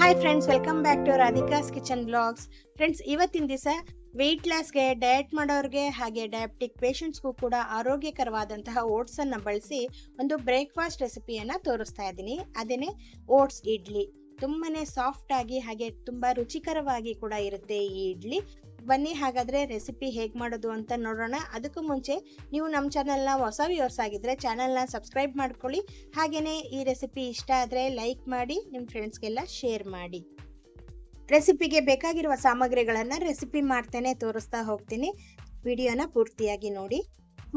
Hi friends welcome back to Radhika's kitchen blogs friends ಇವತ್ತಿನ ದಿವಸ weight ಲಾಸ್ಗೆ diet ಮಾಡೋರಿಗೆ ಹಾಗೆ ಡಯಾಬಿಟಿಕ್ ಪೇಷಂಟ್ಸ್ಗೂ ಕೂಡ ಆರೋಗ್ಯಕರವಾದಂತಹ ಓಟ್ಸನ್ನು ಬಳಸಿ ಒಂದು ಬ್ರೇಕ್ಫಾಸ್ಟ್ ರೆಸಿಪಿಯನ್ನು ತೋರಿಸ್ತಾ ಇದ್ದೀನಿ. ಅದೇನೆ ಓಟ್ಸ್ ಇಡ್ಲಿ. ತುಂಬಾನೇ ಸಾಫ್ಟ್ ಆಗಿ ಹಾಗೆ ತುಂಬಾ ರುಚಿಕರವಾಗಿ ಕೂಡ ಇರುತ್ತೆ ಈ ಇಡ್ಲಿ. ಬನ್ನಿ ಹಾಗಾದ್ರೆ ರೆಸಿಪಿ ಹೇಗೆ ಮಾಡೋದು ಅಂತ ನೋಡೋಣ. ಅದಕ್ಕೂ ಮುಂಚೆ ನೀವು ನಮ್ಮ ಚಾನಲ್ನ ಹೊಸ ವ್ಯೂವರ್ಸ್ ಆಗಿದ್ರೆ ಚಾನಲ್ನ ಸಬ್ಸ್ಕ್ರೈಬ್ ಮಾಡ್ಕೊಳ್ಳಿ. ಹಾಗೆಯೇ ಈ ರೆಸಿಪಿ ಇಷ್ಟ ಆದರೆ ಲೈಕ್ ಮಾಡಿ ನಿಮ್ಮ ಫ್ರೆಂಡ್ಸ್ಗೆಲ್ಲ ಶೇರ್ ಮಾಡಿ. ರೆಸಿಪಿಗೆ ಬೇಕಾಗಿರುವ ಸಾಮಗ್ರಿಗಳನ್ನು ರೆಸಿಪಿ ಮಾಡ್ತೇನೆ ತೋರಿಸ್ತಾ ಹೋಗ್ತೀನಿ. ವಿಡಿಯೋನ ಪೂರ್ತಿಯಾಗಿ ನೋಡಿ.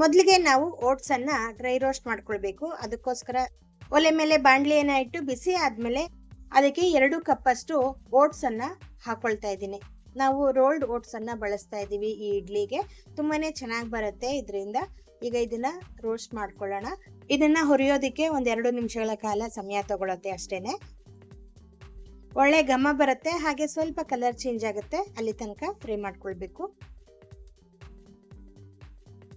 ಮೊದಲಿಗೆ ನಾವು ಓಟ್ಸನ್ನು ಡ್ರೈ ರೋಸ್ಟ್ ಮಾಡ್ಕೊಳ್ಬೇಕು. ಅದಕ್ಕೋಸ್ಕರ ಒಲೆ ಮೇಲೆ ಬಾಣಲಿಯನ್ನು ಇಟ್ಟು ಬಿಸಿ ಆದಮೇಲೆ ಅದಕ್ಕೆ ಎರಡು ಕಪ್ಪಷ್ಟು ಓಟ್ಸನ್ನು ಹಾಕೊಳ್ತಾ ಇದ್ದೀನಿ. ನಾವು ರೋಲ್ಡ್ ಓಟ್ಸನ್ನು ಬಳಸ್ತಾ ಇದ್ದೀವಿ ಈ ಇಡ್ಲಿಗೆ. ತುಂಬಾನೇ ಚೆನ್ನಾಗಿ ಬರುತ್ತೆ. ಇದರಿಂದ ಈಗ ಇದನ್ನ ರೋಸ್ಟ್ ಮಾಡ್ಕೊಳ್ಳೋಣ. ಇದನ್ನ ಹುರಿಯೋದಕ್ಕೆ ಒಂದೆರಡು ನಿಮಿಷಗಳ ಕಾಲ ಸಮಯ ತಗೊಳತ್ತೆ ಅಷ್ಟೇನೆ. ಒಳ್ಳೆ ಘಮ ಬರುತ್ತೆ. ಹಾಗೆ ಸ್ವಲ್ಪ ಕಲರ್ ಚೇಂಜ್ ಆಗುತ್ತೆ. ಅಲ್ಲಿ ತನಕ ಫ್ರೈ ಮಾಡ್ಕೊಳ್ಬೇಕು.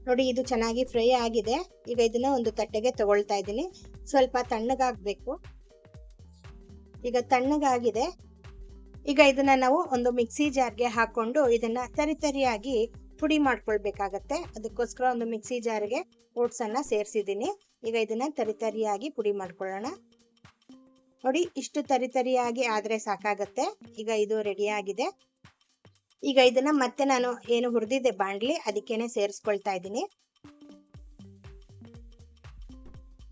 ನೋಡಿ, ಇದು ಚೆನ್ನಾಗಿ ಫ್ರೈ ಆಗಿದೆ. ಈಗ ಇದನ್ನ ಒಂದು ತಟ್ಟೆಗೆ ತಗೊಳ್ತಾ ಇದ್ದೀನಿ. ಸ್ವಲ್ಪ ತಣ್ಣಗಾಗ್ಬೇಕು. ಈಗ ತಣ್ಣಗಾಗಿದೆ. ಈಗ ಇದನ್ನ ನಾವು ಒಂದು ಮಿಕ್ಸಿ ಜಾರ್ಗೆ ಹಾಕೊಂಡು ಇದನ್ನ ತರಿತರಿಯಾಗಿ ಪುಡಿ ಮಾಡ್ಕೊಳ್ಬೇಕಾಗತ್ತೆ. ಅದಕ್ಕೋಸ್ಕರ ಒಂದು ಮಿಕ್ಸಿ ಜಾರ್ಗೆ ಓಟ್ಸ್ ಅನ್ನ ಸೇರಿಸಿದ್ದೀನಿ. ಈಗ ಇದನ್ನ ತರಿತರಿಯಾಗಿ ಪುಡಿ ಮಾಡ್ಕೊಳ್ಳೋಣ. ನೋಡಿ ಇಷ್ಟು ತರಿತರಿಯಾಗಿ ಆದ್ರೆ ಸಾಕಾಗತ್ತೆ. ಈಗ ಇದು ರೆಡಿ ಆಗಿದೆ. ಈಗ ಇದನ್ನ ಮತ್ತೆ ನಾನು ಏನು ಹುರಿದಿದ್ದೆ ಬಾಂಡ್ಲಿ ಅದಕ್ಕೇನೆ ಸೇರಿಸ್ಕೊಳ್ತಾ ಇದ್ದೀನಿ.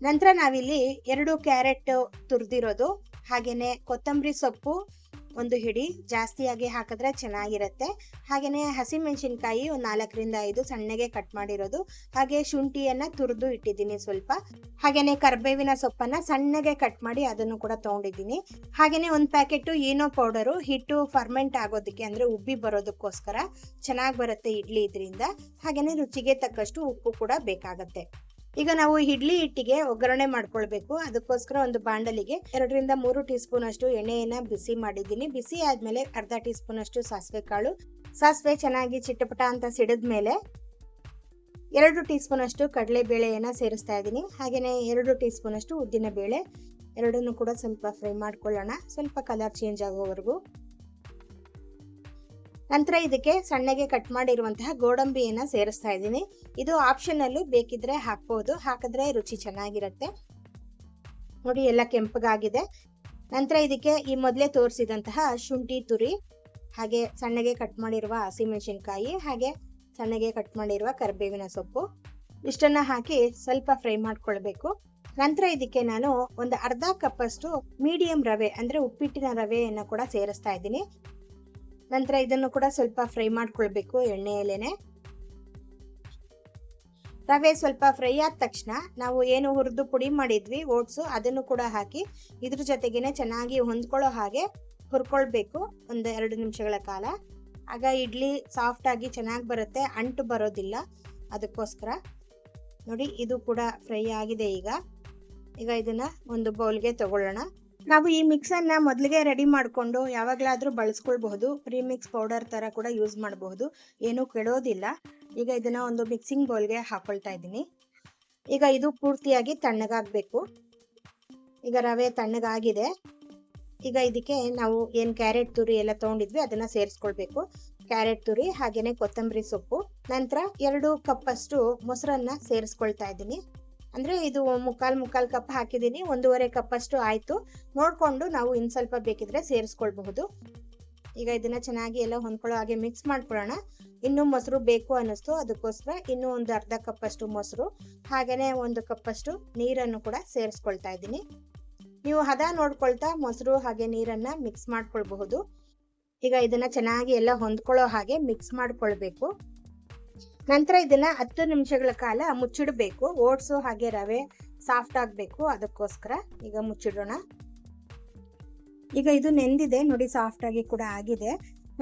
ನಂತರ ನಾವಿಲ್ಲಿ ಎರಡು ಕ್ಯಾರೆಟ್ ತುರಿದಿರೋದು ಹಾಗೇನೆ ಕೊತ್ತಂಬರಿ ಸೊಪ್ಪು ಒಂದು ಹಿಡಿ ಜಾಸ್ತಿಯಾಗಿ ಹಾಕಿದ್ರೆ ಚೆನ್ನಾಗಿರುತ್ತೆ. ಹಾಗೆಯೇ ಹಸಿಮೆಣಸಿನ್ಕಾಯಿ ಒಂದು ನಾಲ್ಕರಿಂದ ಐದು ಸಣ್ಣಗೆ ಕಟ್ ಮಾಡಿರೋದು. ಹಾಗೆ ಶುಂಠಿಯನ್ನ ತುರಿದು ಇಟ್ಟಿದ್ದೀನಿ ಸ್ವಲ್ಪ. ಹಾಗೆಯೇ ಕರ್ಬೇವಿನ ಸೊಪ್ಪನ್ನ ಸಣ್ಣಗೆ ಕಟ್ ಮಾಡಿ ಅದನ್ನು ಕೂಡ ತೊಗೊಂಡಿದ್ದೀನಿ. ಹಾಗೆಯೇ ಒಂದು ಪ್ಯಾಕೆಟ್ ಏನೋ ಪೌಡರು ಹಿಟ್ಟು ಫರ್ಮೆಂಟ್ ಆಗೋದಕ್ಕೆ ಅಂದ್ರೆ ಉಬ್ಬಿ ಬರೋದಕ್ಕೋಸ್ಕರ ಚೆನ್ನಾಗಿ ಬರುತ್ತೆ ಇಡ್ಲಿ ಇದರಿಂದ. ಹಾಗೆಯೇ ರುಚಿಗೆ ತಕ್ಕಷ್ಟು ಉಪ್ಪು ಕೂಡ ಬೇಕಾಗತ್ತೆ. ಈಗ ನಾವು ಇಡ್ಲಿ ಹಿಟ್ಟಿಗೆ ಒಗ್ಗರಣೆ ಮಾಡ್ಕೊಳ್ಬೇಕು. ಅದಕ್ಕೋಸ್ಕರ ಒಂದು ಬಾಂಡಲಿಗೆ ಎರಡರಿಂದ ಮೂರು ಟೀ ಸ್ಪೂನ್ ಅಷ್ಟು ಎಣ್ಣೆಯನ್ನ ಬಿಸಿ ಮಾಡಿದ್ದೀನಿ. ಬಿಸಿ ಆದ್ಮೇಲೆ ಅರ್ಧ ಟೀ ಸ್ಪೂನ್ ಅಷ್ಟು ಸಾಸಿವೆ ಕಾಳು. ಸಾಸಿವೆ ಚೆನ್ನಾಗಿ ಚಿಟಪಟ ಅಂತ ಸಿಡಿದ್ಮೇಲೆ ಎರಡು ಟೀ ಸ್ಪೂನ್ ಅಷ್ಟು ಕಡಲೆ ಬೇಳೆಯನ್ನ ಸೇರಿಸ್ತಾ ಇದ್ದೀನಿ. ಹಾಗೇನೆ ಎರಡು ಟೀ ಸ್ಪೂನ್ ಅಷ್ಟು ಉದ್ದಿನ ಬೇಳೆ ಎರಡನ್ನು ಕೂಡ ಸ್ವಲ್ಪ ಫ್ರೈ ಮಾಡ್ಕೊಳ್ಳೋಣ. ಸ್ವಲ್ಪ ಕಲರ್ ಚೇಂಜ್ ಆಗೋವರೆಗೂ ನಂತರ ಇದಕ್ಕೆ ಸಣ್ಣಗೆ ಕಟ್ ಮಾಡಿರುವಂತಹ ಗೋಡಂಬಿಯನ್ನು ಸೇರಿಸ್ತಾ ಇದ್ದೀನಿ. ಇದು ಆಪ್ಷನಲ್ಲೂ ಬೇಕಿದ್ರೆ ಹಾಕ್ಬೋದು, ಹಾಕಿದ್ರೆ ರುಚಿ ಚೆನ್ನಾಗಿರುತ್ತೆ. ನೋಡಿ, ಎಲ್ಲ ಕೆಂಪಗಾಗಿದೆ. ನಂತರ ಇದಕ್ಕೆ ಈ ಮೊದಲೇ ತೋರಿಸಿದಂತಹ ಶುಂಠಿ ತುರಿ, ಹಾಗೆ ಸಣ್ಣಗೆ ಕಟ್ ಮಾಡಿರುವ ಹಸಿಮೆಣಸಿನ್ಕಾಯಿ, ಹಾಗೆ ಸಣ್ಣಗೆ ಕಟ್ ಮಾಡಿರುವ ಕರಿಬೇವಿನ ಸೊಪ್ಪು, ಇಷ್ಟನ್ನ ಹಾಕಿ ಸ್ವಲ್ಪ ಫ್ರೈ ಮಾಡ್ಕೊಳ್ಬೇಕು. ನಂತರ ಇದಕ್ಕೆ ನಾನು ಒಂದು ಅರ್ಧ ಕಪ್ಪಷ್ಟು ಮೀಡಿಯಂ ರವೆ, ಅಂದ್ರೆ ಉಪ್ಪಿಟ್ಟಿನ ರವೆಯನ್ನು ಕೂಡ ಸೇರಿಸ್ತಾ ಇದ್ದೀನಿ. ನಂತರ ಇದನ್ನು ಕೂಡ ಸ್ವಲ್ಪ ಫ್ರೈ ಮಾಡ್ಕೊಳ್ಬೇಕು ಎಣ್ಣೆಯಲ್ಲೇನೆ ರವೆ ಸ್ವಲ್ಪ ಫ್ರೈ ಆದ ತಕ್ಷಣ ನಾವು ಏನು ಹುರಿದು ಪುಡಿ ಮಾಡಿದ್ವಿ, ಓಟ್ಸು, ಅದನ್ನು ಕೂಡ ಹಾಕಿ ಇದ್ರ ಜೊತೆಗೇನೆ ಚೆನ್ನಾಗಿ ಹೊಂದ್ಕೊಳ್ಳೋ ಹಾಗೆ ಹುರ್ಕೊಳ್ಬೇಕು ಒಂದು ಎರಡು ನಿಮಿಷಗಳ ಕಾಲ. ಆಗ ಇಡ್ಲಿ ಸಾಫ್ಟ್ ಆಗಿ ಚೆನ್ನಾಗಿ ಬರುತ್ತೆ, ಅಂಟು ಬರೋದಿಲ್ಲ ಅದಕ್ಕೋಸ್ಕರ. ನೋಡಿ, ಇದು ಕೂಡ ಫ್ರೈ ಆಗಿದೆ ಈಗ. ಈಗ ಇದನ್ನ ಒಂದು ಬೌಲ್ಗೆ ತಗೊಳ್ಳೋಣ. ನಾವು ಈ ಮಿಕ್ಸನ್ನ ಮೊದಲಿಗೆ ರೆಡಿ ಮಾಡಿಕೊಂಡು ಯಾವಾಗಲಾದರೂ ಬಳಸ್ಕೊಳ್ಬಹುದು. ಪ್ರೀಮಿಕ್ಸ್ ಪೌಡರ್ ಥರ ಕೂಡ ಯೂಸ್ ಮಾಡಬಹುದು. ಏನೂ ಕೆಡೋದಿಲ್ಲ. ಈಗ ಇದನ್ನ ಒಂದು ಮಿಕ್ಸಿಂಗ್ ಬೌಲ್ಗೆ ಹಾಕೊಳ್ತಾ ಇದ್ದೀನಿ. ಈಗ ಇದು ಪೂರ್ತಿಯಾಗಿ ತಣ್ಣಗಾಗಬೇಕು. ಈಗ ರವೆ ತಣ್ಣಗಾಗಿದೆ. ಈಗ ಇದಕ್ಕೆ ನಾವು ಏನು ಕ್ಯಾರೆಟ್ ತುರಿ ಎಲ್ಲ ತೊಗೊಂಡಿದ್ವಿ, ಅದನ್ನ ಸೇರಿಸ್ಕೊಳ್ಬೇಕು. ಕ್ಯಾರೆಟ್ ತುರಿ, ಹಾಗೇನೆ ಕೊತ್ತಂಬರಿ ಸೊಪ್ಪು. ನಂತರ ಎರಡು ಕಪ್ಪಷ್ಟು ಮೊಸರನ್ನ ಸೇರಿಸ್ಕೊಳ್ತಾ ಇದ್ದೀನಿ. ಅಂದ್ರೆ ಇದು ಮುಕ್ಕಾಲು ಮುಕ್ಕಾಲು ಕಪ್ ಹಾಕಿದ್ದೀನಿ, ಒಂದೂವರೆ ಕಪ್ ಅಷ್ಟು ಆಯ್ತು. ನೋಡ್ಕೊಂಡು ನಾವು ಇನ್ ಸ್ವಲ್ಪ ಬೇಕಿದ್ರೆ ಸೇರಿಸ್ಕೊಳ್ಬಹುದು. ಈಗ ಇದನ್ನ ಚೆನ್ನಾಗಿ ಎಲ್ಲ ಹೊಂದ್ಕೊಳ್ಳೋ ಹಾಗೆ ಮಿಕ್ಸ್ ಮಾಡ್ಕೊಳ್ಳೋಣ. ಇನ್ನು ಮೊಸರು ಬೇಕು ಅನ್ನಿಸ್ತು, ಅದಕ್ಕೋಸ್ಕರ ಇನ್ನೂ ಒಂದು ಅರ್ಧ ಕಪ್ ಅಷ್ಟು ಮೊಸರು ಹಾಗೆಯೇ ಒಂದು ಕಪ್ ಅಷ್ಟು ನೀರನ್ನು ಕೂಡ ಸೇರಿಸ್ಕೊಳ್ತಾ ಇದ್ದೀನಿ. ನೀವು ಹದ ನೋಡ್ಕೊಳ್ತಾ ಮೊಸರು ಹಾಗೆ ನೀರನ್ನ ಮಿಕ್ಸ್ ಮಾಡ್ಕೊಳ್ಬಹುದು. ಈಗ ಇದನ್ನ ಚೆನ್ನಾಗಿ ಎಲ್ಲ ಹೊಂದ್ಕೊಳ್ಳೋ ಹಾಗೆ ಮಿಕ್ಸ್ ಮಾಡ್ಕೊಳ್ಬೇಕು. ನಂತರ ಇದನ್ನ ಹತ್ತು ನಿಮಿಷಗಳ ಕಾಲ ಮುಚ್ಚಿಡಬೇಕು. ಓಟ್ಸು ಹಾಗೆ ರವೆ ಸಾಫ್ಟ್ ಆಗಬೇಕು. ಅದಕ್ಕೋಸ್ಕರ ಈಗ ಮುಚ್ಚಿಡೋಣ. ಈಗ ಇದು ನೆಂದಿದೆ. ನೋಡಿ ಸಾಫ್ಟ್ ಆಗಿ ಕೂಡ ಆಗಿದೆ.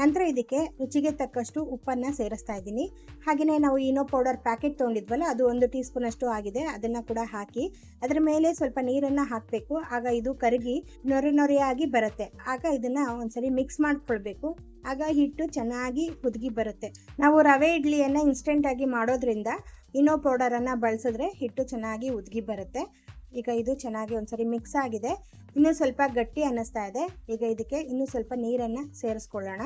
ನಂತರ ಇದಕ್ಕೆ ರುಚಿಗೆ ತಕ್ಕಷ್ಟು ಉಪ್ಪನ್ನು ಸೇರಿಸ್ತಾ ಇದ್ದೀನಿ. ಹಾಗೆಯೇ ನಾವು ಏನೋ ಪೌಡರ್ ಪ್ಯಾಕೆಟ್ ತೊಗೊಂಡಿದ್ವಲ್ಲ, ಅದು ಒಂದು ಟೀ ಸ್ಪೂನಷ್ಟು ಆಗಿದೆ. ಅದನ್ನು ಕೂಡ ಹಾಕಿ, ಅದರ ಮೇಲೆ ಸ್ವಲ್ಪ ನೀರನ್ನು ಹಾಕಬೇಕು. ಆಗ ಇದು ಕರಗಿ ನೊರೆ ನೊರೆಯಾಗಿ ಬರುತ್ತೆ. ಆಗ ಇದನ್ನು ಒಂದ್ಸರಿ ಮಿಕ್ಸ್ ಮಾಡಿಕೊಳ್ಬೇಕು. ಆಗ ಹಿಟ್ಟು ಚೆನ್ನಾಗಿ ಹುದುಗಿ ಬರುತ್ತೆ. ನಾವು ರವೆ ಇಡ್ಲಿಯನ್ನು ಇನ್ಸ್ಟೆಂಟಾಗಿ ಮಾಡೋದ್ರಿಂದ ಇನೋ ಪೌಡರನ್ನು ಬಳಸಿದ್ರೆ ಹಿಟ್ಟು ಚೆನ್ನಾಗಿ ಉದ್ಗಿ ಬರುತ್ತೆ. ಈಗ ಇದು ಚೆನ್ನಾಗಿ ಒಂದ್ಸರಿ ಮಿಕ್ಸ್ ಆಗಿದೆ. ಇನ್ನೂ ಸ್ವಲ್ಪ ಗಟ್ಟಿ ಅನ್ನಿಸ್ತಾ ಇದೆ. ಈಗ ಇದಕ್ಕೆ ಇನ್ನೂ ಸ್ವಲ್ಪ ನೀರನ್ನ ಸೇರಿಸ್ಕೊಳ್ಳೋಣ.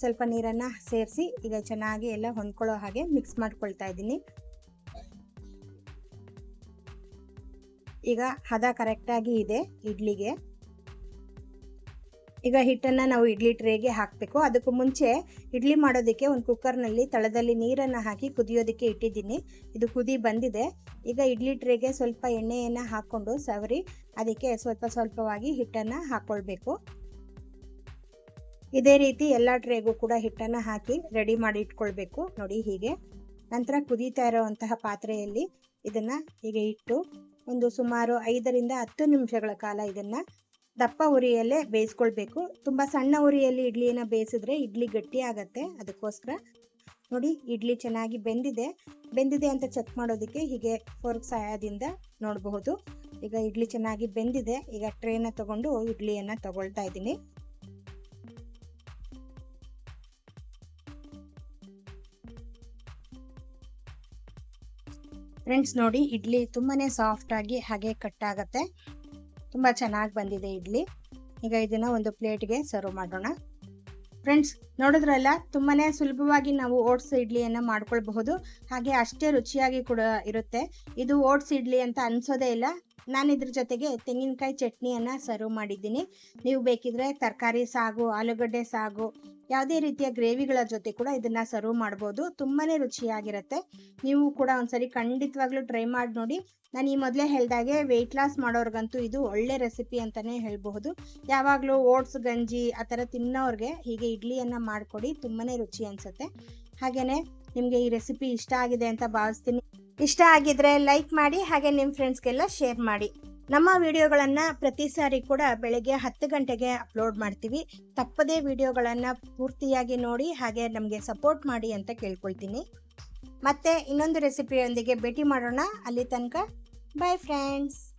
ಸ್ವಲ್ಪ ನೀರನ್ನ ಸೇರಿಸಿ ಈಗ ಚೆನ್ನಾಗಿ ಎಲ್ಲ ಹೊಂದ್ಕೊಳ್ಳೋ ಹಾಗೆ ಮಿಕ್ಸ್ ಮಾಡ್ಕೊಳ್ತಾ ಇದ್ದೀನಿ. ಈಗ ಹದ ಕರೆಕ್ಟಾಗಿ ಇದೆ ಇಡ್ಲಿಗೆ. ಈಗ ಹಿಟ್ಟನ್ನು ನಾವು ಇಡ್ಲಿ ಟ್ರೇಗೆ ಹಾಕಬೇಕು. ಅದಕ್ಕೂ ಮುಂಚೆ ಇಡ್ಲಿ ಮಾಡೋದಕ್ಕೆ ಒಂದು ಕುಕ್ಕರ್ನಲ್ಲಿ ತಳದಲ್ಲಿ ನೀರನ್ನು ಹಾಕಿ ಕುದಿಯೋದಕ್ಕೆ ಇಟ್ಟಿದ್ದೀನಿ. ಇದು ಕುದಿ ಬಂದಿದೆ. ಈಗ ಇಡ್ಲಿ ಟ್ರೇಗೆ ಸ್ವಲ್ಪ ಎಣ್ಣೆಯನ್ನು ಹಾಕ್ಕೊಂಡು ಸವರಿ, ಅದಕ್ಕೆ ಸ್ವಲ್ಪ ಸ್ವಲ್ಪವಾಗಿ ಹಿಟ್ಟನ್ನು ಹಾಕ್ಕೊಳ್ಬೇಕು ಇದೇ ರೀತಿ ಎಲ್ಲ ಟ್ರೇಗೂ ಕೂಡ ಹಿಟ್ಟನ್ನು ಹಾಕಿ ರೆಡಿ ಮಾಡಿ ಇಟ್ಕೊಳ್ಬೇಕು. ನೋಡಿ ಹೀಗೆ. ನಂತರ ಕುದೀತಾ ಇರೋವಂತಹ ಪಾತ್ರೆಯಲ್ಲಿ ಇದನ್ನು ಹೀಗೆ ಇಟ್ಟು ಒಂದು ಸುಮಾರು ಐದರಿಂದ ಹತ್ತು ನಿಮಿಷಗಳ ಕಾಲ ಇದನ್ನ ದಪ್ಪ ಉರಿಯಲ್ಲೇ ಬೇಯಿಸ್ಕೊಳ್ಬೇಕು. ತುಂಬ ಸಣ್ಣ ಉರಿಯಲ್ಲಿ ಇಡ್ಲಿನ ಬೇಯಿಸಿದ್ರೆ ಇಡ್ಲಿ ಗಟ್ಟಿ ಆಗತ್ತೆ ಅದಕ್ಕೋಸ್ಕರ. ನೋಡಿ ಇಡ್ಲಿ ಚೆನ್ನಾಗಿ ಬೆಂದಿದೆ. ಬೆಂದಿದೆ ಅಂತ ಚೆಕ್ ಮಾಡೋದಕ್ಕೆ ಹೀಗೆ ಫೋರ್ಕ್ ಸಹಾಯದಿಂದ ನೋಡಬಹುದು. ಈಗ ಇಡ್ಲಿ ಚೆನ್ನಾಗಿ ಬೆಂದಿದೆ. ಈಗ ಟ್ರೇನ ತಗೊಂಡು ಇಡ್ಲಿಯನ್ನ ತಗೊಳ್ತಾ ಇದ್ದೀನಿ. ಫ್ರೆಂಡ್ಸ್ ನೋಡಿ ಇಡ್ಲಿ ತುಂಬಾನೇ ಸಾಫ್ಟ್ ಆಗಿ ಹಾಗೆ ಕಟ್ ಆಗತ್ತೆ. ತುಂಬ ಚೆನ್ನಾಗಿ ಬಂದಿದೆ ಇಡ್ಲಿ. ಈಗ ಇದನ್ನು ಒಂದು ಪ್ಲೇಟ್ಗೆ ಸರ್ವ್ ಮಾಡೋಣ. ಫ್ರೆಂಡ್ಸ್ ನೋಡಿದ್ರಲ್ಲ ತುಂಬಾ ಸುಲಭವಾಗಿ ನಾವು ಓಟ್ಸ್ ಇಡ್ಲಿಯನ್ನು ಮಾಡ್ಕೊಳ್ಬಹುದು. ಹಾಗೆ ಅಷ್ಟೇ ರುಚಿಯಾಗಿ ಕೂಡ ಇರುತ್ತೆ. ಇದು ಓಟ್ಸ್ ಇಡ್ಲಿ ಅಂತ ಅನ್ಸೋದೇ ಇಲ್ಲ. ನಾನು ಇದ್ರ ಜೊತೆಗೆ ತೆಂಗಿನಕಾಯಿ ಚಟ್ನಿಯನ್ನ ಸರ್ವ್ ಮಾಡಿದ್ದೀನಿ. ನೀವು ಬೇಕಿದ್ರೆ ತರಕಾರಿ ಸಾಗು, ಆಲೂಗಡ್ಡೆ ಸಾಗು, ಯಾವುದೇ ರೀತಿಯ ಗ್ರೇವಿಗಳ ಜೊತೆ ಕೂಡ ಇದನ್ನ ಸರ್ವ್ ಮಾಡ್ಬೋದು. ತುಂಬಾನೇ ರುಚಿಯಾಗಿರುತ್ತೆ. ನೀವು ಕೂಡ ಒಂದ್ಸರಿ ಖಂಡಿತವಾಗ್ಲೂ ಟ್ರೈ ಮಾಡಿ ನೋಡಿ. ನಾನು ಈ ಮೊದಲೇ ಹೇಳ್ದಾಗೆ ವೆಯ್ಟ್ ಲಾಸ್ ಮಾಡೋರ್ಗಂತೂ ಇದು ಒಳ್ಳೆ ರೆಸಿಪಿ ಅಂತಾನೆ ಹೇಳಬಹುದು. ಯಾವಾಗಲೂ ಓಟ್ಸ್, ಗಂಜಿ ಆ ಥರ ತಿನ್ನೋರಿಗೆ ಹೀಗೆ ಇಡ್ಲಿಯನ್ನ ಮಾಡಿಕೊಡಿ, ತುಂಬಾನೇ ರುಚಿ ಅನ್ಸುತ್ತೆ. ಹಾಗೇನೆ ನಿಮಗೆ ಈ ರೆಸಿಪಿ ಇಷ್ಟ ಆಗಿದೆ ಅಂತ ಭಾವಿಸ್ತೀನಿ. ಇಷ್ಟ ಆಗಿದ್ರೆ ಲೈಕ್ ಮಾಡಿ, ಹಾಗೆ ನಿಮ್ಮ ಫ್ರೆಂಡ್ಸ್ಗೆಲ್ಲ ಶೇರ್ ಮಾಡಿ. ನಮ್ಮ ವಿಡಿಯೋಗಳನ್ನು ಪ್ರತಿ ಸಾರಿ ಕೂಡ ಬೆಳಗ್ಗೆ ಹತ್ತು ಗಂಟೆಗೆ ಅಪ್ಲೋಡ್ ಮಾಡ್ತೀವಿ. ತಪ್ಪದೇ ವಿಡಿಯೋಗಳನ್ನು ಪೂರ್ತಿಯಾಗಿ ನೋಡಿ, ಹಾಗೆ ನಮಗೆ ಸಪೋರ್ಟ್ ಮಾಡಿ ಅಂತ ಕೇಳ್ಕೊಳ್ತೀನಿ. ಮತ್ತೆ ಇನ್ನೊಂದು ರೆಸಿಪಿಯೊಂದಿಗೆ ಭೇಟಿ ಮಾಡೋಣ. ಅಲ್ಲಿ ತನಕ ಬಾಯ್ ಫ್ರೆಂಡ್ಸ್